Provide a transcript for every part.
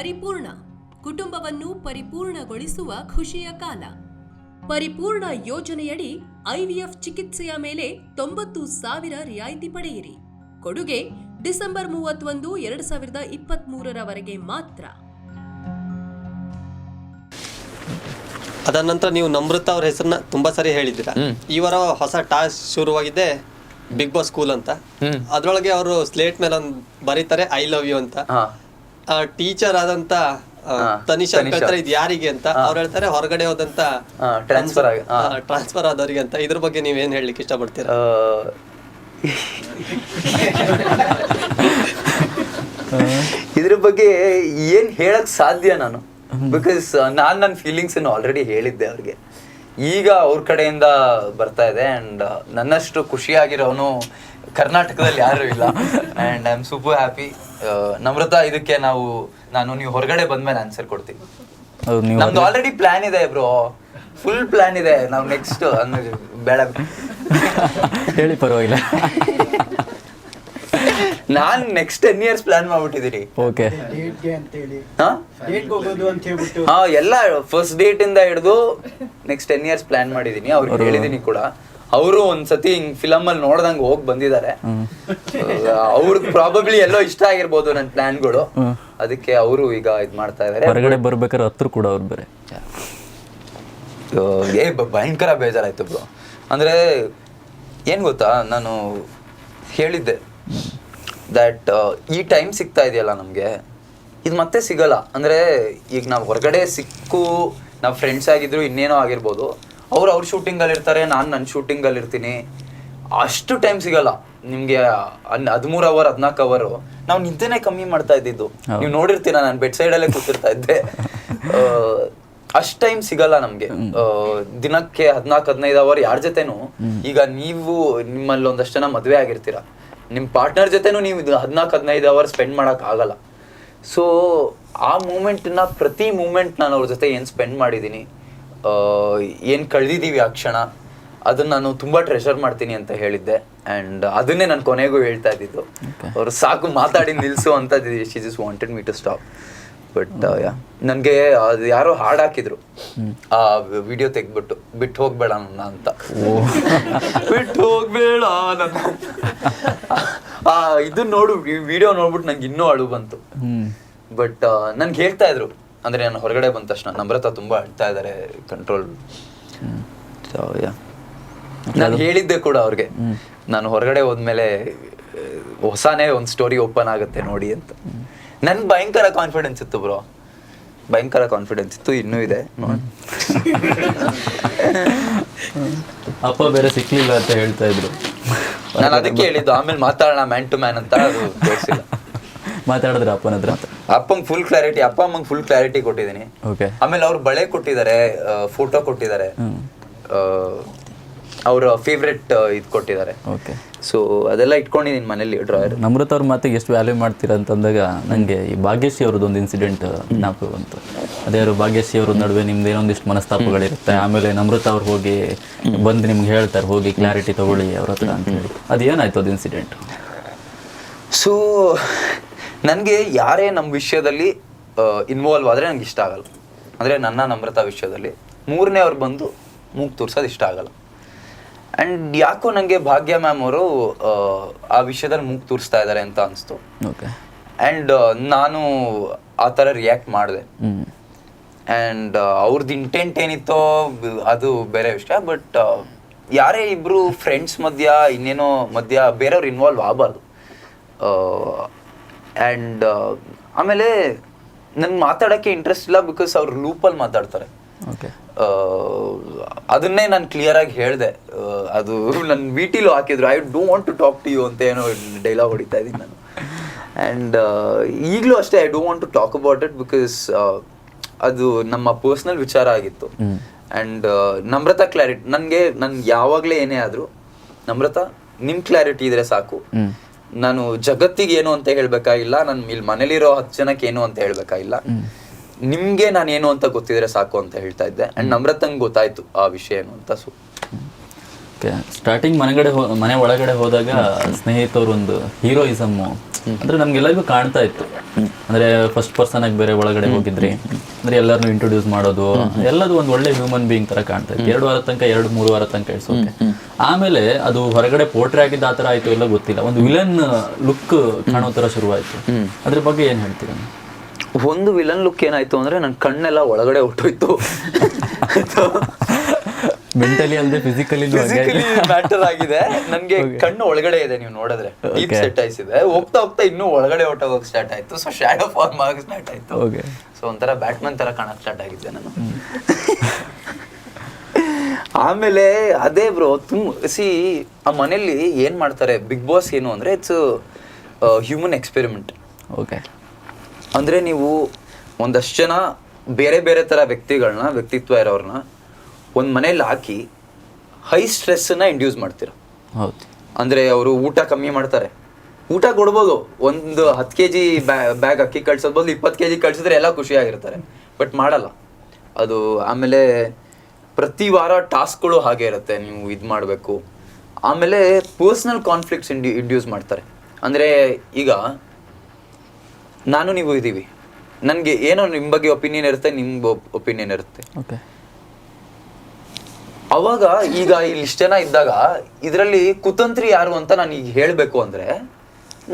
ಪರಿಪೂರ್ಣ ಕುಟುಂಬವನ್ನು ಪರಿಪೂರ್ಣಗೊಳಿಸುವ ಖುಷಿಯ ಕಾಲ. ಪರಿಪೂರ್ಣ ಯೋಜನೆಯಡಿ ಐವಿಎಫ್ ಚಿಕಿತ್ಸೆಯ ಮೇಲೆ ತೊಂಬತ್ತು ಸಾವಿರ ರಿಯಾಯಿತಿ ಪಡೆಯಿರಿ. ಕೊಡುಗೆ ಡಿಸೆಂಬರ್ ಮೂವತ್ತೊಂದು ಎರಡು ಸಾವಿರದ ಇಪ್ಪತ್ತ್ಮೂರರವರೆಗೆ ಮಾತ್ರ. ಅದಾದ ನಂತರ ನೀವು ನಮೃತ ಅವ್ರ ಹೆಸರನ್ನ ತುಂಬಾ ಸರಿ ಹೇಳಿದ್ದೀರಾ? ಇವರ ವಾರ ಹೊಸ ಟಾಸ್ಕ್ ಶುರುವಾಗಿದೆ ಬಿಗ್ ಬಾಸ್ ಸ್ಕೂಲ್ ಅಂತ. ಅದ್ರೊಳಗೆ ಅವರು ಸ್ಲೇಟ್ ಮೇಲೆ ಒಂದು ಬರೀತಾರೆ ಐ ಲವ್ ಯು ಅಂತ. ಟೀಚರ್ ಆದಂತ ತನಿಷಾ ತನಿಷಾ. ಇದು ಯಾರಿಗೆ ಅಂತ ಅವ್ರು ಹೇಳ್ತಾರೆ ಹೊರಗಡೆ ಹೋದಂತ ಟ್ರಾನ್ಸ್ಫರ್. ಟ್ರಾನ್ಸ್ಫರ್ ಆದವರಿಗೆ ಅಂತ. ಇದ್ರ ಬಗ್ಗೆ ನೀವೇನ್ ಹೇಳಲಿಕ್ಕೆ ಇಷ್ಟಪಡ್ತೀರಾ? ಇದ್ರ ಬಗ್ಗೆ ಏನ್ ಹೇಳಕ್ ಸಾಧ್ಯ ನಾನು? ಬಿಕಾಸ್ ನಾನ್ ನನ್ನ ಫೀಲಿಂಗ್ಸ್ ಆಲ್ರೆಡಿ ಹೇಳಿದ್ದೆ ಅವ್ರಿಗೆ. ಈಗ ಅವ್ರ ಕಡೆಯಿಂದ ಬರ್ತಾ ಇದೆ ಅಂಡ್ ನನ್ನಷ್ಟು ಖುಷಿಯಾಗಿರೋನು ಕರ್ನಾಟಕದಲ್ಲಿ ಯಾರು ಇಲ್ಲ. And I am super happy Namrata ಇದಕ್ಕೆ ನಾವು ನಾನು ನೀವು ಹೊರಗಡೆ ಬಂದ್ಮೇಲೆ ಆನ್ಸರ್ ಕೊಡ್ತೀನಿ. ನಮ್ದು ಆಲ್ರೆಡಿ ಪ್ಲಾನ್ ಇದೆ ಬ್ರೋ ಫುಲ್ ಪ್ಲಾನ್ ಇದೆ. ನಾವು ನೆಕ್ಸ್ಟ್ ಅಂದ್ರೆ ಬೇಡ. ಹೇಳಿ ಪರವಾಗಿಲ್ಲ. ನಾನ್ ನೆಕ್ಸ್ಟ್ ಟೆನ್ ಇಯರ್ಸ್ ಪ್ಲಾನ್ ಮಾಡ್ಬಿಟ್ಟಿದ್ದೀನಿ ಓಕೆ ಹಾ? ಎಲ್ಲ ಫಸ್ಟ್ ಡೇಟ್ ಇಂದ ಹಿಡಿದು ನೆಕ್ಸ್ಟ್ ಟೆನ್ ಇಯರ್ಸ್ ಪ್ಲಾನ್ ಮಾಡಿದೀನಿ. ಅವ್ರಿಗೆ ಹೇಳಿದೀನಿ ಕೂಡ. ಅವರು ಒಂದ್ಸತಿ ಹಿಂಗ್ ಫಿಲಮ್ ಅಲ್ಲಿ ನೋಡ್ದಂಗ್ ಹೋಗ್ ಬಂದಿದ್ದಾರೆ. ಅವ್ರಿಗೆ ಪ್ರಾಬಬ್ಲಿ ಎಲ್ಲೋ ಇಷ್ಟ ಆಗಿರ್ಬೋದು ನನ್ನ ಪ್ಲಾನ್ಗಳು. ಅದಕ್ಕೆ ಅವರು ಈಗ ಇದ್ ಮಾಡ್ತಾ ಇದಾರೆ. ಹೊರಗಡೆ ಬರ್ಬೇಕಾದ್ರೆ ಹತ್ರ ಕೂಡ ಅವ್ರು ಬೇರೆ. ಏ ಬ- ಭಯಂಕರ ಬೇಜಾರಾಯ್ತು ಬ್ರೋ. ಅಂದ್ರೆ ಏನ್ ಗೊತ್ತಾ ನಾನು ಹೇಳಿದ್ದೆ ದಟ್ ಈ ಟೈಮ್ ಸಿಗ್ತಾ ಇದೆಯಲ್ಲ ನಮಗೆ. ಇದು ಮತ್ತೆ ಸಿಗಲ್ಲ. ಅಂದ್ರೆ ಈಗ ನಾವು ಹೊರಗಡೆ ಸಿಕ್ಕು ನಾವು ಫ್ರೆಂಡ್ಸ್ ಆಗಿದ್ರು ಇನ್ನೇನೋ ಆಗಿರ್ಬೋದು. ಅವ್ರು ಅವ್ರ ಶೂಟಿಂಗಲ್ಲಿ ಇರ್ತಾರೆ ನಾನು ನನ್ನ ಶೂಟಿಂಗಲ್ಲಿ ಇರ್ತೀನಿ ಅಷ್ಟು ಟೈಮ್ ಸಿಗಲ್ಲ. ನಿಮಗೆ ಹದಿಮೂರು ಅವರ್ ಹದಿನಾಲ್ಕು ಅವರು ನಾವು ನಿದ್ದೆನೆ ಕಮ್ಮಿ ಮಾಡ್ತಾ ಇದ್ದಿದ್ದು. ನೀವು ನೋಡಿರ್ತೀರ ನಾನು ಬೆಡ್ ಸೈಡಲ್ಲೇ ಕೂತಿರ್ತಾ ಇದ್ದೆ. ಅಷ್ಟು ಟೈಮ್ ಸಿಗಲ್ಲ ನಮಗೆ. ದಿನಕ್ಕೆ ಹದಿನಾಲ್ಕು ಹದಿನೈದು ಅವರ್ ಯಾರ ಜೊತೆನೂ ಈಗ ನೀವು ನಿಮ್ಮಲ್ಲಿ ಒಂದಷ್ಟು ಜನ ಮದುವೆ ಆಗಿರ್ತೀರ. ನಿಮ್ಮ ಪಾರ್ಟ್ನರ್ ಜೊತೆನೂ ನೀವು ಹದಿನಾಲ್ಕು ಹದಿನೈದು ಅವರ್ ಸ್ಪೆಂಡ್ ಮಾಡಕ್ ಆಗಲ್ಲ. ಸೊ ಆ ಮೂಮೆಂಟ್ನ ಪ್ರತಿ ಮೂಮೆಂಟ್ ನಾನು ಅವ್ರ ಜೊತೆ ಏನು ಸ್ಪೆಂಡ್ ಮಾಡಿದ್ದೀನಿ ಏನು ಕಳೆದಿದ್ದೀವಿ ಆ ಕ್ಷಣ ಅದನ್ನು ನಾನು ತುಂಬಾ ಟ್ರೆಷರ್ ಮಾಡ್ತೀನಿ ಅಂತ ಹೇಳಿದ್ದೆ. ಅಂಡ್ ಅದನ್ನೇ ನಾನು ಕೊನೆಗೂ ಹೇಳ್ತಾ ಇದ್ದಿದ್ದು. ಅವ್ರು ಸಾಕು ಮಾತಾಡಿ ನಿಲ್ಸು ಅಂತ she just wanted me to stop but ನನಗೆ ಅದು ಯಾರೋ ಹಾಡ್ ಹಾಕಿದ್ರು. ಆ ವಿಡಿಯೋ ತೆಗ್ದ್ಬಿಟ್ಟು ಬಿಟ್ಟು ಹೋಗ್ಬೇಡ ನನ್ನ ಅಂತ. ಬಿಟ್ಟು ಹೋಗ್ಬೇಡ ನನ್ನ. ಆ ಇದನ್ನ ನೋಡು ವಿಡಿಯೋ ನೋಡ್ಬಿಟ್ಟು ನಂಗೆ ಇನ್ನೂ ಅಳು ಬಂತು. ಬಟ್ ನನ್ಗೆ ಹೇಳ್ತಾ ಇದ್ರು. ಅಂದ್ರೆ ನಾನು ಹೊರಗಡೆ ಬಂದ ತಕ್ಷಣ ನಮ್ರತ ತುಂಬಾ ಅಳ್ತಾ ಇದ್ದಾರೆ ಕಂಟ್ರೋಲ್ ನಾನು ಹೇಳಿದ್ದೆ ಕೂಡ ಅವ್ರಿಗೆ. ನಾನು ಹೊರಗಡೆ ಹೋದ್ಮೇಲೆ ಹೊಸಾನೇ ಒಂದು ಸ್ಟೋರಿ ಓಪನ್ ಆಗುತ್ತೆ ನೋಡಿ ಅಂತ. ನನ್ ಭಯಂಕರ ಕಾನ್ಫಿಡೆನ್ಸ್ ಇತ್ತು ಬ್ರೋ ಭಯಂಕರ ಕಾನ್ಫಿಡೆನ್ಸ್ ಇತ್ತು ಇನ್ನೂ ಇದೆ. ನೋಡ್- ಅಪ್ಪ ಬೇರೆ ಸಿಕ್ಲಿಲ್ಲ ಅಂತ ಹೇಳ್ತಾ ಇದ್ರು. ನಾನು ಅದಕ್ಕೆ ಹೇಳಿದ್ದು ಆಮೇಲೆ ಮಾತಾಡೋಣ ಮ್ಯಾನ್ ಟು ಮ್ಯಾನ್ ಅಂತ ಅದು ತೋರಿಸಿಲ್ಲ. ಮಾತಾಡಿದ್ರೆ ಅಪ್ಪನ ಹತ್ರ? ಅಪ್ಪಂಗೆ ಫುಲ್ ಕ್ಲಾರಿಟಿ ಅಪ್ಪ ಅಮ್ಮಂಗೆ ಫುಲ್ ಕ್ಲಾರಿಟಿ ಕೊಟ್ಟಿದ್ದೀನಿ. ಓಕೆ ಆಮೇಲೆ ಅವ್ರು ಬಳೆ ಕೊಟ್ಟಿದ್ದಾರೆ ಫೋಟೋ ಕೊಟ್ಟಿದ್ದಾರೆ. ಅವರ ಫೇವ್ರೆಟ್ ಇದು ಕೊಟ್ಟಿದ್ದಾರೆ. ಓಕೆ ಸೊ ಅದೆಲ್ಲ ಇಟ್ಕೊಂಡಿದ್ದೀನಿ ಮನೇಲಿ ಡ್ರಾಯರ್ ನಮ್ರತ ಅವ್ರ ಮಾತಿಗೆ ಎಷ್ಟು ವ್ಯಾಲ್ಯೂ ಮಾಡ್ತೀರಾ ಅಂತಂದಾಗ ನನಗೆ ಈ ಭಾಗ್ಯಶ್ರೀ ಅವ್ರದ್ದು ಒಂದು ಇನ್ಸಿಡೆಂಟ್ ಜ್ಞಾಪಕ ಬಂತು. ಅದೇ ಅವರು ಭಾಗ್ಯಶ್ರೀ ಅವ್ರ ನಡುವೆ ನಿಮ್ದು ಏನೊಂದಿಷ್ಟು ಮನಸ್ತಾಪಗಳಿರುತ್ತೆ. ಆಮೇಲೆ ನಮ್ರತ ಅವ್ರು ಹೋಗಿ ಬಂದು ನಿಮ್ಗೆ ಹೇಳ್ತಾರೆ ಹೋಗಿ ಕ್ಲಾರಿಟಿ ತಗೊಳ್ಳಿ ಅವ್ರ ಹತ್ರ ಅಂತ ಹೇಳಿ. ಅದು ಏನಾಯ್ತು ಅದು ಇನ್ಸಿಡೆಂಟ್ ಸೊ ನನಗೆ ಯಾರೇ ನಮ್ಮ ವಿಷಯದಲ್ಲಿ ಇನ್ವಾಲ್ವ್ ಆದರೆ ನನಗೆ ಇಷ್ಟ ಆಗಲ್ಲ. ಅಂದರೆ ನನ್ನ ನಮ್ರತಾ ವಿಷಯದಲ್ಲಿ. ಮೂರನೇ ಅವ್ರು ಬಂದು ಮೂಗು ತೋರ್ಸೋದು ಇಷ್ಟ ಆಗಲ್ಲ. ಆ್ಯಂಡ್ ಯಾಕೋ ನನಗೆ ಭಾಗ್ಯ ಮ್ಯಾಮ್ ಅವರು ಆ ವಿಷಯದಲ್ಲಿ ಮೂಗು ತೋರಿಸ್ತಾ ಇದ್ದಾರೆ ಅಂತ ಅನಿಸ್ತು. ಓಕೆ. ಆ್ಯಂಡ್ ನಾನು ಆ ಥರ ರಿಯಾಕ್ಟ್ ಮಾಡಿದೆ. ಆ್ಯಂಡ್ ಅವ್ರದ್ದು ಇಂಟೆಂಟ್ ಏನಿತ್ತೋ ಅದು ಬೇರೆ ವಿಷಯ. ಬಟ್ ಯಾರೇ ಇಬ್ಬರು ಫ್ರೆಂಡ್ಸ್ ಮಧ್ಯ ಇನ್ನೇನೋ ಮಧ್ಯ ಬೇರೆಯವ್ರು ಇನ್ವಾಲ್ವ್ ಆಗಬಾರ್ದು. ಆ್ಯಂಡ್ ಆಮೇಲೆ ನನ್ಗೆ ಮಾತಾಡೋಕ್ಕೆ ಇಂಟ್ರೆಸ್ಟ್ ಇಲ್ಲ ಬಿಕಾಸ್ ಅವ್ರು ಲೂಪಲ್ಲಿ ಮಾತಾಡ್ತಾರೆ. ಆ, ಅದನ್ನೇ ನಾನು ಕ್ಲಿಯರ್ ಆಗಿ ಹೇಳಿದೆ. ಅದು ನನ್ನ ವಿ ಟಿಲೂ ಹಾಕಿದ್ರು. I don't want to talk to you ಅಂತ ಏನೋ ಡೈಲಾಗ್ ಹೊಡಿತಾ ಇದ್ದೀನಿ ನಾನು. ಆ್ಯಂಡ್ ಈಗಲೂ ಅಷ್ಟೇ I don't want to talk about it because ಅದು ನಮ್ಮ ಪರ್ಸ್ನಲ್ ವಿಚಾರ ಆಗಿತ್ತು. ಆ್ಯಂಡ್ ನಮ್ರತಾ ಕ್ಲಾರಿಟಿ ನನಗೆ ನನ್ಗೆ ಯಾವಾಗಲೇ ಏನೇ ಆದರೂ ನಮ್ರತಾ ನಿಮ್ಮ ಕ್ಲಾರಿಟಿ ಇದ್ರೆ ಸಾಕು. ನಾನು ಜಗತ್ತಿಗೆ ಏನು ಅಂತ ಹೇಳ್ಬೇಕಾಗಿಲ್ಲ ನನ್ನ ಇಲ್ಲಿ ಮನೇಲಿರೋ ಹತ್ತು ಜನಕ್ಕೆ ಏನು ಅಂತ ಹೇಳ್ಬೇಕಾಗಿಲ್ಲ ನಿಮ್ಗೆ ನಾನು ಏನು ಅಂತ ಗೊತ್ತಿದ್ರೆ ಸಾಕು ಅಂತ ಹೇಳ್ತಾ ಇದ್ದೆ. ಅಂಡ್ ನಮ್ರತಂಗ್ ಗೊತ್ತಾಯ್ತು ಆ ವಿಷಯ ಏನು ಅಂತ ಸೊ. ಸ್ಟಾರ್ಟಿಂಗ್ ಮನೆಗಡೆ ಮನೆ ಒಳಗಡೆ ಹೋದಾಗ ಸ್ನೇಹಿತರು ಒಂದು ಹೀರೋಯಿಸಮ್ ಅಂದ್ರೆ ನಮ್ಗೆಲ್ಲರಿಗೂ ಕಾಣ್ತಾ ಇತ್ತು. ಅಂದ್ರೆ ಫಸ್ಟ್ ಪರ್ಸನ್ ಆಗಿ ಬೇರೆ ಒಳಗಡೆ ಹೋಗಿದ್ರಿ ಅಂದ್ರೆ ಎಲ್ಲರನ್ನು ಇಂಟ್ರೊಡ್ಯೂಸ್ ಮಾಡೋದು ಎಲ್ಲದು ಒಂದು ಒಳ್ಳೆ ಹ್ಯೂಮನ್ ಬೀಯಿಂಗ್ ತರ ಕಾಣ್ತಾ ಇತ್ತು. ಎರಡು ವಾರ ತನಕ ಎರಡು ಮೂರು ವಾರ ತನಕ ಇಡ್ಸೋಕೆ ಆಮೇಲೆ ಅದು ಹೊರಗಡೆ ಪೋಟ್ರೆ ಆಗಿದ್ದ ಆತರ ಆಯ್ತು ಎಲ್ಲ ಗೊತ್ತಿಲ್ಲ. ಒಂದು ವಿಲನ್ ಲುಕ್ ಕಾಣೋ ತರ ಶುರುವಾಯ್ತು. ಅದ್ರ ಬಗ್ಗೆ ಏನ್ ಹೇಳ್ತೀರಾ? ಒಂದು ವಿಲನ್ ಲುಕ್ ಏನಾಯ್ತು ಅಂದ್ರೆ ನನ್ನ ಕಣ್ಣೆಲ್ಲ ಒಳಗಡೆ ಹೊಟ್ಟೋಯ್ತು ಮೆಂಟಲಿ ಅಲ್ಲದೆ ಫಿಸಿಕಲಿ ಮ್ಯಾಟರ್ ಆಗಿದೆ. ನನ್ಗೆ ಕಣ್ಣು ಒಳಗಡೆ ಇದೆ ನೀವು ನೋಡಿದ್ರೆ. ಡೀಪ್ ಸೆಟ್ ಐಸ್ ಇದೆ ಹೋಗ್ತಾ ಹೋಗ್ತಾ ಇನ್ನೂ ಒಳಗಡೆ ಹೊಟ್ಟೋಗಕ್ ಸ್ಟಾರ್ಟ್ ಆಯ್ತು. ಸೊ ಶ್ಯಾಡೋ ಫಾರ್ಮ್ ಆಗ ಸ್ಟಾರ್ಟ್ ಆಯ್ತು. Okay. ಸೊ ಒಂಥರ ಬ್ಯಾಟ್ಮನ್ ತರ ಕಾಣಕ್ ಸ್ಟಾರ್ಟ್ ಆಗಿದ್ದೆ ನಾನು. ಆಮೇಲೆ ಅದೇ ಬ್ರೋ ತುಂಬ ಸಿ ಆ ಮನೇಲಿ ಏನ್ ಮಾಡ್ತಾರೆ? ಬಿಗ್ ಬಾಸ್ ಏನು ಅಂದ್ರೆ ಇಟ್ಸ್ ಹ್ಯೂಮನ್ ಎಕ್ಸ್ಪೆರಿಮೆಂಟ್ ಓಕೆ ಅಂದ್ರೆ ನೀವು ಒಂದಷ್ಟು ಜನ ಬೇರೆ ಬೇರೆ ತರ ವ್ಯಕ್ತಿಗಳನ್ನ ವ್ಯಕ್ತಿತ್ವ ಇರೋರ್ನ ಒಂದ್ ಮನೇಲಿ ಹಾಕಿ ಹೈ ಸ್ಟ್ರೆಸ್ಸನ್ನು ಇಂಡ್ಯೂಸ್ ಮಾಡ್ತೀರ. ಹೌದು. ಅಂದ್ರೆ ಅವರು ಊಟ ಕಮ್ಮಿ ಮಾಡ್ತಾರೆ. ಊಟ ಕೊಡ್ಬೋದು. ಒಂದು ಹತ್ತು ಕೆ ಜಿ ಬ್ಯಾಗ್ ಅಕ್ಕಿ ಕಳ್ಸೋದ್ ಬದಲು ಇಪ್ಪತ್ತು ಕೆ ಜಿ ಕಳ್ಸಿದ್ರೆ ಎಲ್ಲ ಖುಷಿಯಾಗಿರ್ತಾರೆ ಬಟ್ ಮಾಡಲ್ಲ. ಅದು ಆಮೇಲೆ ಪ್ರತಿ ವಾರ ಟಾಸ್ಕ್ಗಳು ಹಾಗೆ ಇರುತ್ತೆ. ನೀವು ಇದು ಮಾಡಬೇಕು. ಆಮೇಲೆ ಪರ್ಸ್ನಲ್ ಕಾನ್ಫ್ಲಿಕ್ಟ್ಸ್ ಇಂಡಿ ಇಂಡ್ಯೂಸ್ ಮಾಡ್ತಾರೆ. ಅಂದರೆ ಈಗ ನಾನು ನೀವು ಇದ್ದೀವಿ. ನನಗೆ ಏನೋ ನಿಮ್ಮ ಬಗ್ಗೆ ಒಪಿನಿಯನ್ ಇರುತ್ತೆ ನಿಮ್ಮ ಒಪಿನಿಯನ್ ಇರುತ್ತೆ. ಓಕೆ ಅವಾಗ ಈಗ ಇಲ್ಲಿ ಇಷ್ಟ ಜನ ಇದ್ದಾಗ ಇದರಲ್ಲಿ ಕುತಂತ್ರಿ ಯಾರು ಅಂತ ನಾನು ಈಗ ಹೇಳಬೇಕು ಅಂದ್ರೆ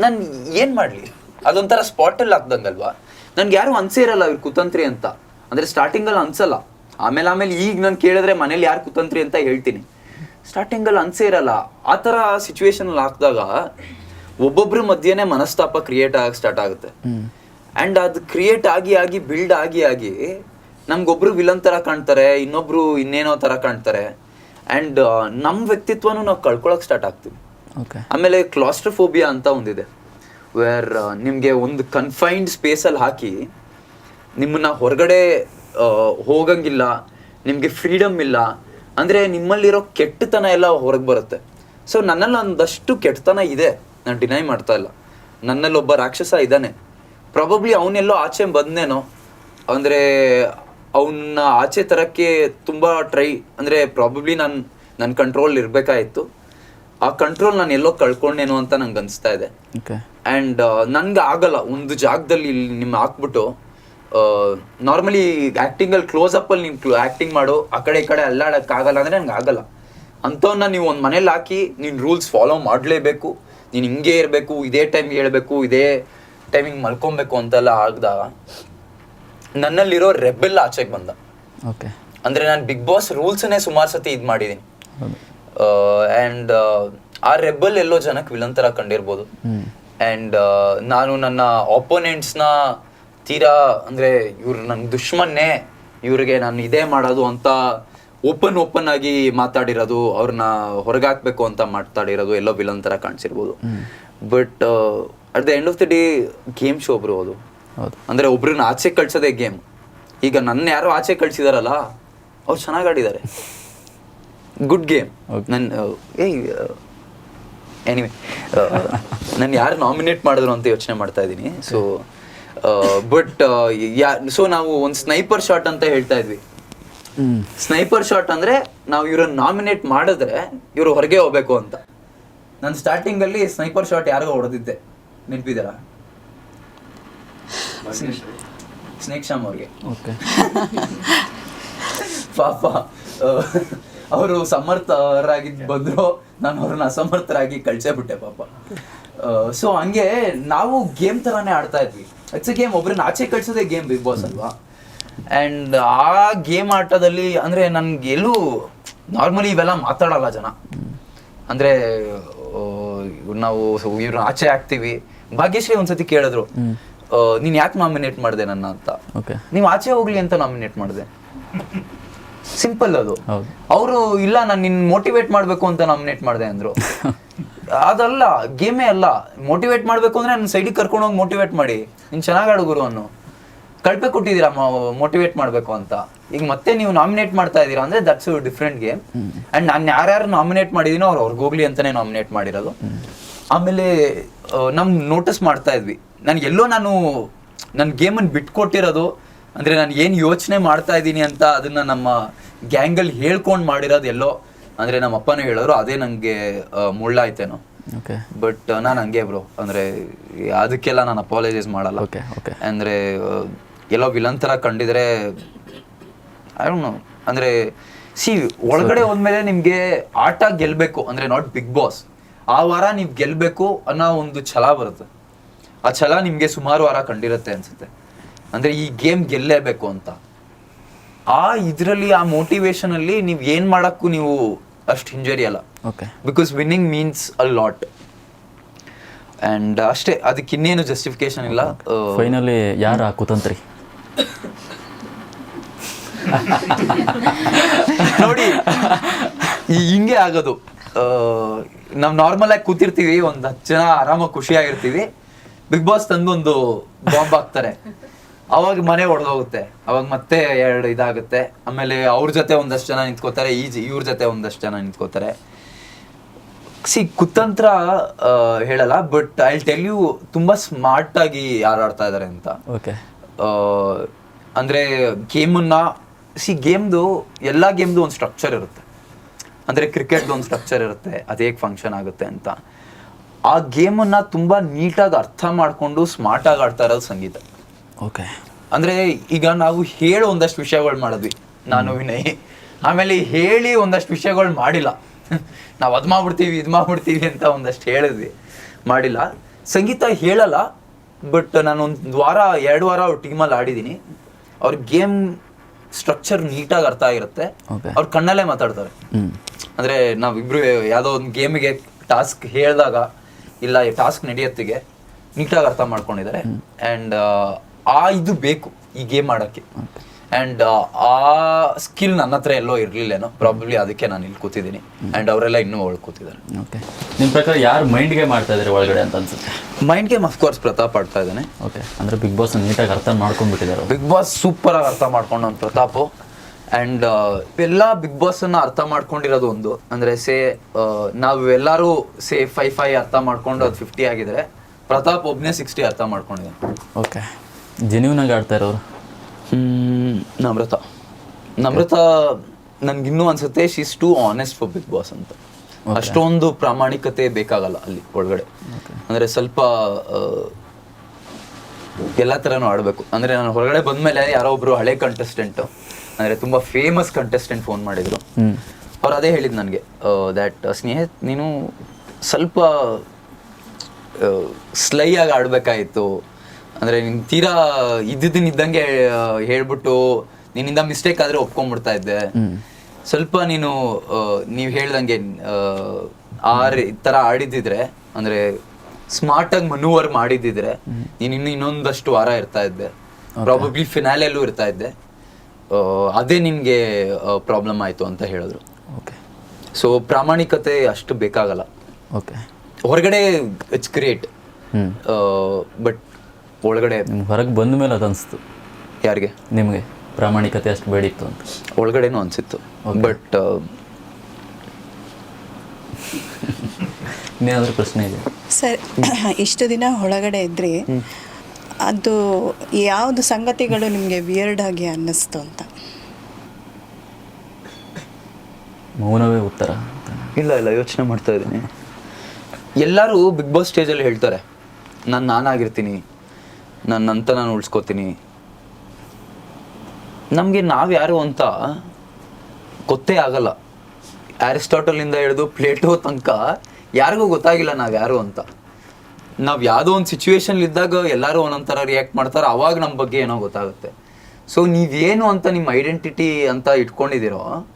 ನಾನು ಏನು ಮಾಡ್ಲಿ? ಅದೊಂಥರ ಸ್ಪಾಟಲ್ಲಿ ಹಾಕ್ದಂಗಲ್ವಾ ನನ್ಗೆ ಯಾರು ಅನ್ಸೇ ಇರಲ್ಲ ಇವ್ರು ಕುತಂತ್ರಿ ಅಂತ. ಅಂದ್ರೆ ಸ್ಟಾರ್ಟಿಂಗ್ ಅಲ್ಲಿ ಅನ್ಸಲ್ಲ. ಆಮೇಲೆ ಆಮೇಲೆ ಈಗ ನಾನು ಕೇಳಿದ್ರೆ ಮನೇಲಿ ಯಾರು ಕುತಂತ್ರಿ ಅಂತ ಹೇಳ್ತೀನಿ. ಸ್ಟಾರ್ಟಿಂಗ್ ಅಲ್ಲಿ ಅನ್ಸೇ ಇರಲ್ಲ. ಆ ಥರ ಸಿಚುವೇಶನ್ ಅಲ್ಲಿ ಹಾಕಿದಾಗ ಒಬ್ಬೊಬ್ಬರ ಮಧ್ಯೆನೇ ಮನಸ್ತಾಪ ಕ್ರಿಯೇಟ್ ಆಗಕ್ಕೆ ಸ್ಟಾರ್ಟ್ ಆಗುತ್ತೆ. ಅಂಡ್ ಅದು ಕ್ರಿಯೇಟ್ ಆಗಿ ಆಗಿ ಬಿಲ್ಡ್ ಆಗಿ ಆಗಿ ನಮ್ಗೊಬ್ರು ವಿಲನ್ ತರ ಕಾಣ್ತಾರೆ ಇನ್ನೊಬ್ರು ಇನ್ನೇನೋ ತರ ಕಾಣ್ತಾರೆ. ಅಂಡ್ ನಮ್ಮ ವ್ಯಕ್ತಿತ್ವನು ನಾವು ಕಳ್ಕೊಳಕ್ ಸ್ಟಾರ್ಟ್ ಆಗ್ತೀವಿ. ಓಕೆ ಆಮೇಲೆ ಕ್ಲಾಸ್ಟ್ರೋಫೋಬಿಯಾ ಅಂತ ಒಂದಿದೆ ವೇರ್ ನಿಮಗೆ ಒಂದು ಕನ್ಫೈನ್ಡ್ ಸ್ಪೇಸಲ್ಲಿ ಹಾಕಿ ನಿಮ್ಮನ್ನ ಹೊರಗಡೆ ಹೋಗಂಗಿಲ್ಲ ನಿಮಗೆ ಫ್ರೀಡಮ್ ಇಲ್ಲ ಅಂದರೆ ನಿಮ್ಮಲ್ಲಿರೋ ಕೆಟ್ಟತನ ಎಲ್ಲ ಹೊರಗೆ ಬರುತ್ತೆ. ಸೊ ನನ್ನಲ್ಲಿ ಒಂದಷ್ಟು ಕೆಟ್ಟತನ ಇದೆ. ನಾನು ಡಿನೈ ಮಾಡ್ತಾ ಇಲ್ಲ. ನನ್ನಲ್ಲಿ ಒಬ್ಬ ರಾಕ್ಷಸ ಇದ್ದಾನೆ. ಪ್ರಾಬಬ್ಲಿ ಅವನೆಲ್ಲೋ ಆಚೆ ಬಂದೇನೋ ಅಂದರೆ ಅವನ್ನ ಆಚೆ ತರಕ್ಕೆ ತುಂಬ ಟ್ರೈ ಅಂದರೆ ಪ್ರಾಬಬ್ಲಿ ನಾನು ನನ್ನ ಕಂಟ್ರೋಲ್ ಇರಬೇಕಾಯಿತ್ತು ಆ ಕಂಟ್ರೋಲ್ ನಾನು ಎಲ್ಲೋ ಕಳ್ಕೊಂಡೇನೋ ಅಂತ ನಂಗೆ ಅನಿಸ್ತಾ ಇದೆ. ಓಕೆ ಆ್ಯಂಡ್ ನನ್ಗೆ ಆಗಲ್ಲ ಒಂದು ಜಾಗದಲ್ಲಿ ಇಲ್ಲಿ ನಿಮ್ಮ ಹಾಕ್ಬಿಟ್ಟು ನಾರ್ಮಲಿ ಆ್ಯಕ್ಟಿಂಗಲ್ಲಿ ಕ್ಲೋಸ್ ಅಪ್ಪಲ್ಲಿ ನೀವು ಆ್ಯಕ್ಟಿಂಗ್ ಮಾಡು ಆ ಕಡೆ ಈ ಕಡೆ ಅಲ್ಲಾಡೋಕ್ಕಾಗಲ್ಲ ಅಂದರೆ ನಂಗೆ ಆಗಲ್ಲ. ಅಂಥವನ್ನ ನೀವು ಒಂದು ಮನೇಲಿ ಹಾಕಿ ನೀನು ರೂಲ್ಸ್ ಫಾಲೋ ಮಾಡಲೇಬೇಕು. ನೀನು ಹಿಂಗೆ ಇರಬೇಕು ಇದೇ ಟೈಮ್ಗೆ ಹೇಳ್ಬೇಕು ಇದೇ ಟೈಮಿಂಗ್ ಮಲ್ಕೊಬೇಕು ಅಂತೆಲ್ಲ ಆಗ್ದಾಗ ನನ್ನಲ್ಲಿರೋ ರೆಬೆಲ್ ಆಚೆಗೆ ಬಂದ. ಓಕೆ. ಅಂದ್ರೆ ನಾನು ಬಿಗ್ ಬಾಸ್ ರೂಲ್ಸನ್ನೇ ಸುಮಾರು ಸತಿ ಇದು ಮಾಡಿದ್ದೀನಿ ಆ್ಯಂಡ್ ಆ ರೆಬಲ್ ಎಲ್ಲೋ ಜನಕ್ಕೆ ವಿಲನ್ ಥರ ಕಂಡಿರ್ಬೋದು ಆ್ಯಂಡ್ ನಾನು ನನ್ನ ಆಪೋನೆಂಟ್ಸ್ನ ತೀರಾ ಅಂದರೆ ಇವ್ರು ನನ್ನ ದುಶ್ಮನ್ನೇ ಇವ್ರಿಗೆ ನಾನು ಇದೇ ಮಾಡೋದು ಅಂತ ಓಪನ್ ಓಪನ್ ಆಗಿ ಮಾತಾಡಿರೋದು ಅವ್ರನ್ನ ಹೊರಗಾಕ್ಬೇಕು ಅಂತ ಮಾತಾಡಿರೋದು ಎಲ್ಲೋ ವಿಲನ್ ಥರ ಕಾಣಿಸಿರ್ಬೋದು but at the end of the day game show bro ಅದು. ಹೌದು. ಅಂದ್ರೆ ಒಬ್ರನ್ನ ಆಚೆ ಕಳ್ಸೋದೇ ಗೇಮ್. ಈಗ ನನ್ನ ಯಾರೋ ಆಚೆ ಕಳ್ಸಿದಾರಲ್ಲ ಅವ್ರು ಚೆನ್ನಾಗಿ ಆಡಿದ್ದಾರೆ. ಗುಡ್ ಗೇಮ್ ನನ್ನ ಏಯ್ ಎನಿವೆ ನಾನು ಯಾರು ನಾಮಿನೇಟ್ ಮಾಡಿದ್ರು ಅಂತ ಯೋಚನೆ ಮಾಡ್ತಾ ಇದ್ದೀನಿ ಸೊ ಬಟ್ ಯಾ ಸೊ ನಾವು ಒಂದು ಸ್ನೈಪರ್ ಶಾಟ್ ಅಂತ ಹೇಳ್ತಾ ಇದ್ವಿ. ಸ್ನೈಪರ್ ಶಾಟ್ ಅಂದ್ರೆ ನಾವು ಇವ್ರನ್ನ ನಾಮಿನೇಟ್ ಮಾಡಿದ್ರೆ ಇವರು ಹೊರಗೆ ಹೋಗ್ಬೇಕು ಅಂತ. ನಾನು ಸ್ಟಾರ್ಟಿಂಗಲ್ಲಿ ಸ್ನೈಪರ್ ಶಾಟ್ ಯಾರಿಗೋ ಹೊಡೆದಿದ್ದೆ. ನೆನಪಿದಾರ ಸ್ನೇಕ್ ಶಾಮ್ ಅವ್ರಿಗೆ ಓಕೆ. ಪಾಪ ಅವರು ಸಮರ್ಥರಾಗಿದ್ದು ಬಂದ್ರು ನಾನು ಅವ್ರನ್ನ ಅಸಮರ್ಥರಾಗಿ ಕಳ್ಸೇ ಬಿಟ್ಟೆ ಪಾಪ. ಸೊ ಹಂಗೆ ನಾವು ಗೇಮ್ ಥರನೇ ಆಡ್ತಾ ಇದ್ವಿ. ಇಟ್ಸ್ ಗೇಮ್ ಒಬ್ರನ್ನ ಆಚೆ ಕಳ್ಸೋದೇ ಗೇಮ್ ಬಿಗ್ ಬಾಸ್ ಅಲ್ವಾ? ಆ್ಯಂಡ್ ಆ ಗೇಮ್ ಆಟದಲ್ಲಿ ಅಂದ್ರೆ ನನ್ಗೆ ಎಲ್ಲೂ ನಾರ್ಮಲಿ ಇವೆಲ್ಲ ಮಾತಾಡಲ್ಲ ಜನ. ಅಂದ್ರೆ ನಾವು ಇವ್ರನ್ನ ಆಚೆ ಹಾಕ್ತಿವಿ ಭಾಗ್ಯಶ್ರೀ ಒಂದ್ಸತಿ ಕೇಳಿದ್ರು. ನೀನ್ ಯಾಕೆ ನಾಮಿನೇಟ್ ಮಾಡಿದೆ ನನ್ನ ಅಂತ? ಓಕೆ ನೀವು ಆಚೆ ಹೋಗ್ಲಿ ಅಂತ ನಾಮಿನೇಟ್ ಮಾಡಿದೆ. ಸಿಂಪಲ್ ಅದು. ಅವರು ಇಲ್ಲ ನಾನು ನಿನ್ ಮೋಟಿವೇಟ್ ಮಾಡ್ಬೇಕು ಅಂತ ನಾಮಿನೇಟ್ ಮಾಡಿದೆ ಅಂದ್ರು. ಅದಲ್ಲ ಗೇಮೇ ಅಲ್ಲ. ಮೋಟಿವೇಟ್ ಮಾಡ್ಬೇಕು ಅಂದ್ರೆ ನನ್ನ ಸೈಡಿಗೆ ಕರ್ಕೊಂಡು ಹೋಗಿ ಮೋಟಿವೇಟ್ ಮಾಡಿ. ನೀನ್ ಚೆನ್ನಾಗಿ ಆಡು ಗುರು ಅನ್ನು. ಕಳ್ಪೆ ಕೊಟ್ಟಿದ್ದೀರಾ ಮೋಟಿವೇಟ್ ಮಾಡ್ಬೇಕು ಅಂತ. ಈಗ ಮತ್ತೆ ನೀವು ನಾಮಿನೇಟ್ ಮಾಡ್ತಾ ಇದ್ದೀರಾ ಅಂದ್ರೆ ದಟ್ಸ್ ಡಿಫ್ರೆಂಟ್ ಗೇಮ್ ಅಂಡ್ ನಾನು ಯಾರ್ಯಾರು ನಾಮಿನೇಟ್ ಮಾಡಿದೀನೋ ಅವ್ರು ಅವ್ರಿಗೆ ಹೋಗ್ಲಿ ಅಂತಾನೆ ನಾಮಿನೇಟ್ ಮಾಡಿರೋದು. ಆಮೇಲೆ ನಮ್ ನೋಟಿಸ್ ಮಾಡ್ತಾ ಇದ್ವಿ. ನನ್ಗೆ ಎಲ್ಲೋ ನಾನು ನನ್ನ ಗೇಮನ್ನು ಬಿಟ್ಕೊಟ್ಟಿರೋದು ಅಂದರೆ ನಾನು ಏನು ಯೋಚನೆ ಮಾಡ್ತಾ ಇದ್ದೀನಿ ಅಂತ ಅದನ್ನು ನಮ್ಮ ಗ್ಯಾಂಗಲ್ಲಿ ಹೇಳ್ಕೊಂಡು ಮಾಡಿರೋದು ಎಲ್ಲೋ ಅಂದರೆ ನಮ್ಮ ಅಪ್ಪನೇ ಹೇಳೋರು ಅದೇ ನನಗೆ ಮುಳ್ಳಾಯ್ತೇನೋ. ಓಕೆ ಬಟ್ ನಾನು ಹಂಗೆ ಬ್ರೋ ಅಂದರೆ ಅದಕ್ಕೆಲ್ಲ ನಾನು ಅಪಾಲಜೈಸ್ ಮಾಡಲ್ಲ. ಓಕೆ ಓಕೆ ಅಂದರೆ ಎಲ್ಲೋ ವಿಲನ್ ಥರ ಕಂಡಿದ್ರೆ ಐ ಡೋಂಟ್ ನೋ ಅಂದ್ರೆ ಸಿ ಒಳಗಡೆ ಹೋದ್ಮೇಲೆ ನಿಮಗೆ ಆಟ ಗೆಲ್ಲಬೇಕು ಅಂದರೆ ನಾಟ್ ಬಿಗ್ ಬಾಸ್ ಆ ವಾರ ನೀವು ಗೆಲ್ಲಬೇಕು ಅನ್ನೋ ಒಂದು ಛಲ ಬರುತ್ತೆ. ಆ ಛಲ ನಿಮಗೆ ಸುಮಾರು ವಾರ ಕಂಡಿರುತ್ತೆ ಅನ್ಸುತ್ತೆ. ಅಂದ್ರೆ ಈ ಗೇಮ್ ಗೆಲ್ಲೇಬೇಕು ಅಂತ. ಆ ಇದರಲ್ಲಿ ಆ ಮೋಟಿವೇಶನ್ ಅಲ್ಲಿ ನೀವು ಏನು ಮಾಡಕ್ಕೂ ನೀವು ಅಷ್ಟು ಹಿಂಜರಿ ಅಲ್ಲ. Okay because winning means a lot and ಅಷ್ಟೇ ಅದಕ್ಕೆ ಇನ್ನೇನು ಜಸ್ಟಿಫಿಕೇಶನ್ ಇಲ್ಲ. ಫೈನಲಿ ಯಾರು ಆ ಕುತಂತ್ರಿ? ನೋಡಿ ಈ ಹಿಂಗೆ ಆಗೋದು. ನಾವ್ ನಾರ್ಮಲ್ ಆಗಿ ಕೂತಿರ್ತೀವಿ ಒಂದ್ ಹತ್ತು ಜನ ಆರಾಮಾಗಿ ಖುಷಿಯಾಗಿರ್ತೀವಿ. ಬಿಗ್ ಬಾಸ್ ತಂದು ಒಂದು ಬಾಂಬ್ ಹಾಕ್ತಾರೆ. ಅವಾಗ ಮನೆ ಹೊಡೆದೋಗುತ್ತೆ ಅವಾಗ ಮತ್ತೆ ಎರಡು ಇದಾಗುತ್ತೆ. ಆಮೇಲೆ ಅವ್ರ ಜೊತೆ ಒಂದಷ್ಟು ಜನ ನಿಂತ್ಕೋತಾರೆ ಈ ಇವ್ರ ಜೊತೆ ಒಂದಷ್ಟು ಜನ ನಿಂತ್ಕೋತಾರೆ. ಸಿ ಕುತಂತ್ರ ಹೇಳಲ್ಲ ಬಟ್ ಐ ಟೆಲ್ ಯು ತುಂಬಾ ಸ್ಮಾರ್ಟ್ ಆಗಿ ಯಾರು ಆಡ್ತಾ ಇದಾರೆ ಅಂತ. ಓಕೆ ಅಂದ್ರೆ ಗೇಮನ್ನ ಸಿ ಗೇಮ್ದು ಎಲ್ಲ ಗೇಮ್ದು ಒಂದು ಸ್ಟ್ರಕ್ಚರ್ ಇರುತ್ತೆ. ಅಂದ್ರೆ ಕ್ರಿಕೆಟ್ದು ಒಂದು ಸ್ಟ್ರಕ್ಚರ್ ಇರುತ್ತೆ ಅದು ಹೇಗೆ ಫಂಕ್ಷನ್ ಆಗುತ್ತೆ ಅಂತ. ಆ ಗೇಮನ್ನು ತುಂಬಾ ನೀಟಾಗಿ ಅರ್ಥ ಮಾಡ್ಕೊಂಡು ಸ್ಮಾರ್ಟಾಗಿ ಆಡ್ತಾ ಇರೋದು ಸಂಗೀತ. ಓಕೆ ಅಂದ್ರೆ ಈಗ ನಾವು ಹೇಳೋ ಒಂದಷ್ಟು ವಿಷಯಗಳು ಮಾಡಿದ್ವಿ ನಾನು ವಿನಯ್. ಆಮೇಲೆ ಹೇಳಿ ಒಂದಷ್ಟು ವಿಷಯಗಳು ಮಾಡಿಲ್ಲ. ನಾವು ಅದ್ ಮಾಡ್ಬಿಡ್ತೀವಿ ಇದು ಮಾಡ್ಬಿಡ್ತೀವಿ ಅಂತ ಒಂದಷ್ಟು ಹೇಳಿದ್ವಿ. ಮಾಡಿಲ್ಲ. ಸಂಗೀತ ಹೇಳಲ್ಲ ಬಟ್ ನಾನು ಒಂದು ವಾರ ಎರಡು ವಾರ ಅವ್ರ ಟೀಮಲ್ಲಿ ಆಡಿದ್ದೀನಿ. ಅವ್ರ ಗೇಮ್ ಸ್ಟ್ರಕ್ಚರ್ ನೀಟಾಗಿ ಅರ್ಥ ಆಗಿರುತ್ತೆ. ಅವ್ರು ಕಣ್ಣಲ್ಲೇ ಮಾತಾಡ್ತಾರೆ. ಅಂದ್ರೆ ಅಂದ್ರೆ ನಾವಿಬ್ರು ಯಾವುದೋ ಒಂದು ಗೇಮಿಗೆ ಟಾಸ್ಕ್ ಹೇಳಿದಾಗ ಇಲ್ಲ ಈ ಟಾಸ್ಕ್ ನಡೆಯತ್ತಿಗೆ ನೀಟಾಗಿ ಅರ್ಥ ಮಾಡ್ಕೊಂಡಿದ್ದಾರೆ. ಅಂಡ್ ಆ ಇದು ಬೇಕು ಈ ಗೇಮ್ ಆಡಕ್ಕೆ. ಅಂಡ್ ಆ ಸ್ಕಿಲ್ ನನ್ನ ಹತ್ರ ಎಲ್ಲೋ ಇರಲಿಲ್ಲೇನೋ ಪ್ರಾಬಬ್ಲಿ ಅದಕ್ಕೆ ನಾನು ಇಲ್ಲಿ ಕೂತಿದ್ದೀನಿ. ಅಂಡ್ ಅವರೆಲ್ಲ ಇನ್ನೂ ಒಳಗೆ ಕೂತಿದ್ದಾರೆ. ಓಕೆ ನಿಮ್ಮ ಪ್ರಕಾರ ಯಾರು ಮೈಂಡ್ಗೆ ಮಾಡ್ತಾ ಇದ್ದಾರೆ ಒಳಗಡೆ ಅಂತ ಅನ್ಸುತ್ತೆ? ಮೈಂಡ್ ಗೇಮ್ ಅಫ್ಕೋರ್ಸ್ ಪ್ರತಾಪ್ ಆಡ್ತಾ ಇದ್ದಾನೆ. ಓಕೆ ಅಂದರೆ ಬಿಗ್ ಬಾಸ್ ನೀಟಾಗಿ ಅರ್ಥ ಮಾಡ್ಕೊಂಡ್ಬಿಟ್ಟಿದ್ದಾರೆ. ಬಿಗ್ ಬಾಸ್ ಸೂಪರ್ ಆಗಿ ಅರ್ಥ ಮಾಡ್ಕೊಂಡು ಪ್ರತಾಪ್. ಆ್ಯಂಡ್ ಎಲ್ಲ ಬಿಗ್ ಬಾಸನ್ನು ಅನ್ನ ಅರ್ಥ ಮಾಡ್ಕೊಂಡಿರೋದು ಒಂದು. ಅಂದರೆ ಸೇ ನಾವು ಎಲ್ಲರೂ ಸೇ ಫೈ ಫೈ ಅರ್ಥ ಮಾಡ್ಕೊಂಡು ಅದು ಫಿಫ್ಟಿ ಆಗಿದ್ರೆ ಪ್ರತಾಪ್ ಒಬ್ಬನೇ ಸಿಕ್ಸ್ಟಿ ಅರ್ಥ ಮಾಡ್ಕೊಂಡಿದ್ದಾನೆ. ಓಕೆ ಜೆನ್ಯೂನಾಗಿ ಆಡ್ತಾ ಇರೋರು? ನಮ್ರತ. ನಮ್ರತ ನನ್ಗಿನ್ನೂ ಅನ್ಸುತ್ತೆ she's too honest for Big Boss ಅಂತ. ಅಷ್ಟೊಂದು ಪ್ರಾಮಾಣಿಕತೆ ಬೇಕಾಗಲ್ಲ ಅಲ್ಲಿ ಒಳಗಡೆ. ಅಂದ್ರೆ ಸ್ವಲ್ಪ ಎಲ್ಲ ಥರನೂ ಆಡಬೇಕು. ಅಂದ್ರೆ ನಾನು ಹೊರಗಡೆ ಬಂದ್ಮೇಲೆ ಯಾರೋ ಒಬ್ರು ಹಳೆ ಕಂಟೆಸ್ಟೆಂಟ್ ಅಂದ್ರೆ ತುಂಬಾ ಫೇಮಸ್ ಕಂಟೆಸ್ಟೆಂಟ್ ಫೋನ್ ಮಾಡಿದ್ರು. ಅವ್ರು ಅದೇ ಹೇಳಿದ್ ನನಗೆ ದ್ಯಾಟ್ ಸ್ನೇಹ ನೀನು ಸ್ವಲ್ಪ ಸ್ಲೈ ಆಗಿ ಆಡ್ಬೇಕಾಯ್ತು. ಅಂದ್ರೆ ನಿನ್ ತೀರಾ ಇದ್ದಿದ್ದನ್ನ ಇದ್ದಂಗೆ ಹೇಳ್ಬಿಟ್ಟು ನಿನ್ನಿಂದ ಮಿಸ್ಟೇಕ್ ಆದ್ರೆ ಒಪ್ಕೊಂಡ್ಬಿಡ್ತಾ ಇದ್ದೆ. ಸ್ವಲ್ಪ ನೀನು ನೀವು ಹೇಳ್ದಂಗೆ ಆ, ಆ ರೀ- ತರ ಆಡಿದ್ದಿದ್ರೆ ಅಂದ್ರೆ ಸ್ಮಾರ್ಟ್ ಆಗಿ ಮನೂವರ್ ಮಾಡಿದ್ದಿದ್ರೆ ನೀನ್ ಇನ್ನು ಇನ್ನೊಂದಷ್ಟು ವಾರ ಇರ್ತಾ ಇದ್ದೆ. ಪ್ರಾಬಬ್ಲಿ ಫಿನಾಲೆಲ್ಲೂ ಇರ್ತಾ ಇದ್ದೆ. ಅದೇ ನಿಮ್ಗೆ ಪ್ರಾಬ್ಲಮ್ ಆಯ್ತು ಅಂತ ಹೇಳಿದ್ರು. ಓಕೆ ಸೊ ಪ್ರಾಮಾಣಿಕತೆ ಅಷ್ಟು ಬೇಕಾಗಲ್ಲ. ಓಕೆ ಹೊರಗಡೆ ಇಟ್ಸ್ ಕ್ರಿಯೇಟ್ ಬಟ್ ಒಳಗಡೆ ನಿಮ್ಗೆ ಹೊರಗೆ ಬಂದ ಮೇಲೆ ಅದು ಅನಿಸ್ತು. ಯಾರಿಗೆ? ನಿಮಗೆ ಪ್ರಾಮಾಣಿಕತೆ ಅಷ್ಟು ಬೇಡಿತ್ತು ಅಂತ. ಒಳಗಡೆನೂ ಅನಿಸಿತ್ತು. ಬಟ್ ಇನ್ನೇನಾದರೂ ಪ್ರಶ್ನೆ ಇದೆ? ಸರ್ ಇಷ್ಟು ದಿನ ಒಳಗಡೆ ಇದ್ರಿ ಅದು ಯಾವುದು ಸಂಗತಿಗಳು ನಿಮಗೆ ವಿಯರ್ಡ್ ಆಗಿ ಅನ್ನಿಸ್ತು ಅಂತ? ಮೌನವೇ ಉತ್ತರ ಅಂತ. ಇಲ್ಲ ಇಲ್ಲ ಯೋಚನೆ ಮಾಡ್ತಾ ಇದ್ದೀನಿ. ಎಲ್ಲರೂ ಬಿಗ್ ಬಾಸ್ ಸ್ಟೇಜಲ್ಲಿ ಹೇಳ್ತಾರೆ ನಾನು ನಾನಾಗಿರ್ತೀನಿ. ನನ್ನಂತ ನಾನು ಉಳಿಸ್ಕೋತೀನಿ. ನಮಗೆ ನಾವು ಯಾರು ಅಂತ ಗೊತ್ತೇ ಆಗಲ್ಲ. ಅರಿಸ್ಟಾಟಲಿಂದ ಹಿಡಿದು ಪ್ಲೇಟೋ ತನಕ ಯಾರಿಗೂ ಗೊತ್ತಾಗಿಲ್ಲ ನಾವು ಯಾರು ಅಂತ. ನಾವು ಯಾವುದೋ ಒಂದು ಸಿಚುವೇಶನ್ ಇದ್ದಾಗ ಎಲ್ಲರೂ ಒಂದೊಂದು ರಿಯಾಕ್ಟ್ ಮಾಡ್ತಾರೆ, ಅವಾಗ ನಮ್ಮ ಬಗ್ಗೆ ಏನೋ ಗೊತ್ತಾಗುತ್ತೆ. ಸೊ ನೀವೇನು ಅಂತ ನಿಮ್ಮ ಐಡೆಂಟಿಟಿ ಅಂತ ಇಟ್ಕೊಂಡಿದ್ದೀರೋ,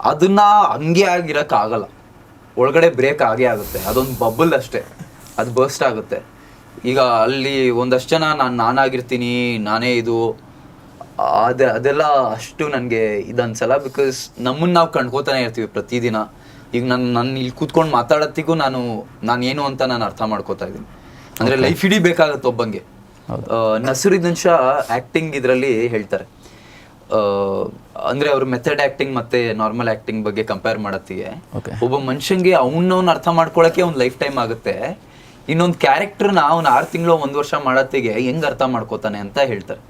ಅದನ್ನ ಹಂಗೆ ಆಗಿರೋಕ್ಕಾಗಲ್ಲ ಒಳಗಡೆ ಬ್ರೇಕ್ ಆಗೇ ಆಗುತ್ತೆ. ಅದೊಂದು ಬಬಲ್ ಅಷ್ಟೇ. ಅದು ಬರ್ಸ್ಟ್ ಆಗುತ್ತೆ. ಈಗ ಅಲ್ಲಿ ಒಂದಷ್ಟು ಜನ ನಾನು ನಾನಾಗಿರ್ತೀನಿ ನಾನೇ ಇದು. ಅದೇ ಅದೆಲ್ಲ ಅಷ್ಟು ನನಗೆ ಇದನ್ಸಲ್ಲ ಬಿಕಾಸ್ ನಮ್ಮನ್ನ ನಾವು ಕಂಡ್ಕೋತಾನೆ ಇರ್ತೀವಿ ಪ್ರತಿದಿನ. ಈಗ ನಾನು ನಾನು ಇಲ್ಲಿ ಕೂತ್ಕೊಂಡು ಮಾತಾಡೋತ್ತಿಗೂ ನಾನು ನಾನು ಏನು ಅಂತ ನಾನು ಅರ್ಥ ಮಾಡ್ಕೋತಾ ಇದ್ದೀನಿ. ಅಂದ್ರೆ ಲೈಫ್ ಇಡೀ ಬೇಕಾಗುತ್ತೆ ಒಬ್ಬಂಗೆ. ನಸರುದ್ದೀನ್ ಶಾ ಆಕ್ಟಿಂಗ್ ಇದರಲ್ಲಿ ಹೇಳ್ತಾರೆ. ಅಂದರೆ ಅವ್ರ ಮೆಥಡ್ ಆ್ಯಕ್ಟಿಂಗ್ ಮತ್ತೆ ನಾರ್ಮಲ್ ಆ್ಯಕ್ಟಿಂಗ್ ಬಗ್ಗೆ ಕಂಪೇರ್ ಮಾಡತ್ತಿಗೆ. ಒಬ್ಬ ಮನುಷ್ಯಂಗೆ ಅವನವನ್ನ ಅರ್ಥ ಮಾಡ್ಕೊಳ್ಳೋಕ್ಕೆ ಒಂದು ಲೈಫ್ ಟೈಮ್ ಆಗುತ್ತೆ. ಇನ್ನೊಂದು ಕ್ಯಾರೆಕ್ಟರ್ನ ಅವ್ನು ಆರು ತಿಂಗಳು ಒಂದು ವರ್ಷ ಮಾಡತ್ತಿಗೆ ಹೆಂಗ್ ಅರ್ಥ ಮಾಡ್ಕೋತಾನೆ ಅಂತ ಹೇಳ್ತಾರೆ.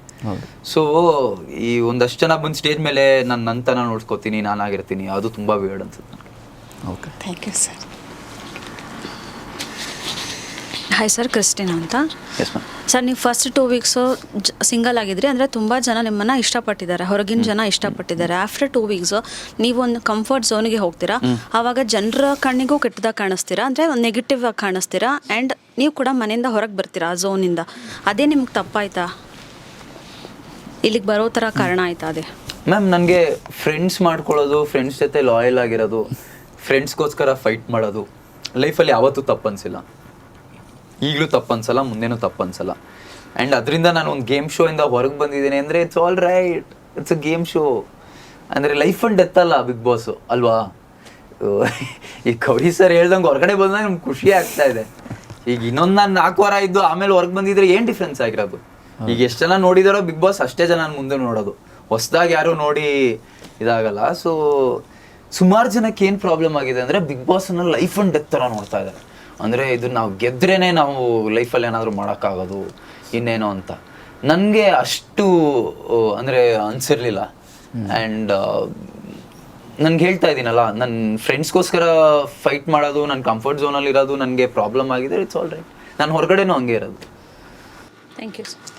ಸೊ ಈ ಒಂದಷ್ಟು ಜನ ಬಂದು ಸ್ಟೇಜ್ ಮೇಲೆ ನನ್ನ ನಂತರ ನೋಡ್ಕೋತೀನಿ ನೋಡ್ಸ್ಕೊತೀನಿ ನಾನಾಗಿರ್ತೀನಿ ಅದು ತುಂಬಾ ವೇರ್ಡ್ ಅನ್ಸುತ್ತೆ. Okay thank you sir hi sir Christina ಅಂತ. ಎಸ್ ಮ್ಯಾಮ್ ಸರ್ ನೀವು ಫಸ್ಟ್ ಟೂ ವೀಕ್ಸು ಸಿಂಗಲ್ ಆಗಿದ್ರಿ. ಅಂದರೆ ತುಂಬ ಜನ ನಿಮ್ಮನ್ನು ಇಷ್ಟಪಟ್ಟಿದ್ದಾರೆ. ಹೊರಗಿನ ಜನ ಇಷ್ಟಪಟ್ಟಿದ್ದಾರೆ. ಆಫ್ಟರ್ ಟೂ ವೀಕ್ಸು ನೀವು ಒಂದು ಕಂಫರ್ಟ್ ಝೋನಿಗೆ ಹೋಗ್ತೀರಾ? ಆವಾಗ ಜನರ ಕಣ್ಣಿಗೂ ಕೆಟ್ಟದಾಗ ಕಾಣಿಸ್ತೀರಾ? ಅಂದರೆ ಒಂದು ನೆಗೆಟಿವ್ ಆಗಿ ಕಾಣಿಸ್ತೀರಾ? ಆ್ಯಂಡ್ ನೀವು ಕೂಡ ಮನೆಯಿಂದ ಹೊರಗೆ ಬರ್ತೀರಾ ಆ ಝೋನಿಂದ ಅದೇ ನಿಮ್ಗೆ ತಪ್ಪಾಯ್ತಾ? ಇಲ್ಲಿಗೆ ಬರೋ ಥರ ಕಾರಣ ಆಯ್ತಾ ಅದೇ? ಮ್ಯಾಮ್ ನನಗೆ ಫ್ರೆಂಡ್ಸ್ ಮಾಡ್ಕೊಳ್ಳೋದು ಫ್ರೆಂಡ್ಸ್ ಜೊತೆ ಲಾಯಲ್ ಆಗಿರೋದು ಫ್ರೆಂಡ್ಸ್ಗೋಸ್ಕರ ಫೈಟ್ ಮಾಡೋದು ಲೈಫಲ್ಲಿ ಯಾವತ್ತೂ ತಪ್ಪನ್ಸಿಲ್ಲ. ಈಗಲೂ ತಪ್ಪನ್ಸಲ್ಲ ಮುಂದೆನೂ ತಪ್ಪನ್ಸಲ್ಲ. ಆ್ಯಂಡ್ ಅದರಿಂದ ನಾನು ಒಂದು ಗೇಮ್ ಶೋ ಇಂದ ಹೊರಗೆ ಬಂದಿದ್ದೀನಿ ಅಂದರೆ it's all right it's a game show ಅಂದರೆ ಲೈಫ್ ಅಂಡ್ ಡೆತ್ ಅಲ್ಲ ಬಿಗ್ ಬಾಸು ಅಲ್ವಾ? ಈ ಕೌರಿ ಸರ್ ಹೇಳ್ದಂಗೆ ಹೊರಗಡೆ ಬಂದಾಗ ನಮ್ಗೆ ಖುಷಿ ಆಗ್ತಾ ಇದೆ. ಈಗ ಇನ್ನೊಂದು ನಾನು ನಾಲ್ಕು ವಾರ ಇದ್ದು ಆಮೇಲೆ ಹೊರಗೆ ಬಂದಿದ್ರೆ ಏನು ಡಿಫ್ರೆನ್ಸ್ ಆಗಿರೋದು? ಈಗ ಎಷ್ಟು ಜನ ನೋಡಿದಾರೋ ಬಿಗ್ ಬಾಸ್ ಅಷ್ಟೇ ಜನ ಮುಂದೆ ನೋಡೋದು. ಹೊಸ್ದಾಗಿ ಯಾರು ನೋಡಿ ಇದಾಗಲ್ಲ. ಸೊ ಸುಮಾರು ಜನಕ್ಕೆ ಏನು ಪ್ರಾಬ್ಲಮ್ ಆಗಿದೆ ಅಂದರೆ ಬಿಗ್ ಬಾಸ್ನ ಲೈಫ್ ಅಂಡ್ ಡೆತ್ ಥರ ನೋಡ್ತಾ ಇದ್ದಾರೆ ಅಂದರೆ ಇದು ನಾವು ಗೆದ್ರೇನೆ ನಾವು ಲೈಫಲ್ಲಿ ಏನಾದರೂ ಮಾಡೋಕ್ಕಾಗೋದು ಇನ್ನೇನೋ ಅಂತ. ನನಗೆ ಅಷ್ಟು ಅಂದರೆ ಅನಿಸಿರಲಿಲ್ಲ. ಆ್ಯಂಡ್ ನನ್ಗೆ ಹೇಳ್ತಾ ಇದ್ದೀನಲ್ಲ ನನ್ನ ಫ್ರೆಂಡ್ಸ್ಗೋಸ್ಕರ ಫೈಟ್ ಮಾಡೋದು ನನ್ನ ಕಂಫರ್ಟ್ ಝೋನಲ್ಲಿ ಇರೋದು ನನಗೆ ಪ್ರಾಬ್ಲಮ್ ಆಗಿದೆ ಇಟ್ಸ್ ಆಲ್ ರೈಟ್ ನಾನು ಹೊರಗಡೆನೂ ಹಂಗೆ ಇರೋದು. Thank you sir